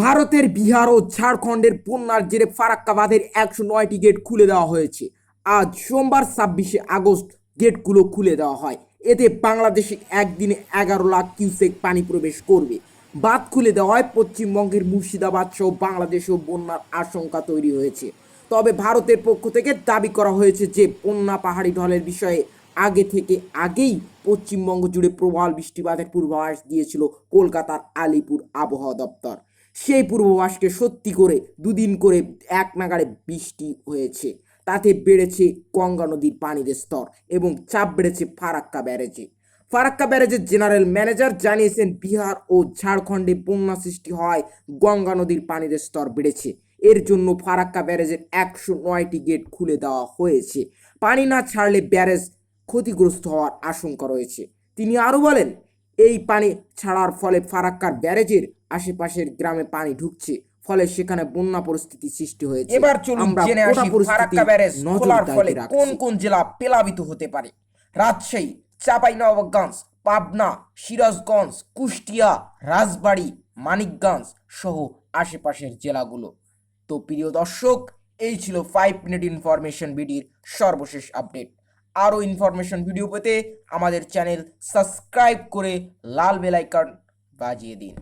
ভারতের বিহার ও ঝাড়খণ্ডের বন্যার জেরে ফারাক্কাবাদের একশো নয়টি গেট খুলে দেওয়া হয়েছে। আজ সোমবার ছাব্বিশে আগস্ট গেটগুলো খুলে দেওয়া হয়। এতে বাংলাদেশে একদিনে এগারো লাখ কিউসেক পানি প্রবেশ করবে। বাদ খুলে দেওয়ায় পশ্চিমবঙ্গের মুর্শিদাবাদ সহ বাংলাদেশেও বন্যার আশঙ্কা তৈরি হয়েছে। তবে ভারতের পক্ষ থেকে দাবি করা হয়েছে যে, বন্যা পাহাড়ি ঢলের বিষয়ে আগে থেকে আগেই পশ্চিমবঙ্গ জুড়ে প্রবল বৃষ্টিপাতের পূর্বাভাস দিয়েছিল কলকাতার আলিপুর আবহাওয়া দপ্তর। সেই পূর্বাভাসকে সত্যি করে দুদিন করে এক নাগাড়ে বৃষ্টি হয়েছে। তাতে বেড়েছে গঙ্গা নদীর পানির স্তর এবং চাপ বেড়েছে ফারাক্কা ব্যারেজে। ফারাক্কা ব্যারেজের জেনারেল ম্যানেজার জানিয়েছেন, বিহার ও ঝাড়খণ্ডে বন্যা সৃষ্টি হয় গঙ্গা নদীর পানির স্তর বেড়েছে। এর জন্য ফারাক্কা ব্যারেজের একশো নয়টি গেট খুলে দেওয়া হয়েছে। পানি না ছাড়লে ব্যারেজ ক্ষতিগ্রস্ত হওয়ার আশঙ্কা রয়েছে। তিনি আরও বলেন এই পানি ছাড়ার ফলে ফারাক্কার ব্যারেজের আশেপাশের গ্রামে পানি ঢুকছে ফলে সেখানে বন্যা পরিস্থিতি সৃষ্টি হয়েছে। এবার চলুন জেনে আসি ফারাক্কা ব্যারেজ খোলার ফলে কোন কোন জেলা প্লাবিত হতে পারে? রাজশাহী চাঁপাইনবাবগঞ্জ পাবনা সিরাজগঞ্জ কুষ্টিয়া রাজবাড়ী মানিকগঞ্জ সহ আশেপাশের জেলাগুলো। তো প্রিয় দর্শক এই ছিল ফাইভ মিনিট ইনফরমেশন বিডির সর্বশেষ আপডেট আরও ইনফরমেশন ভিডিও পেতে আমাদের চ্যানেল সাবস্ক্রাইব করে লাল বেলাইকন বাজিয়ে দিন।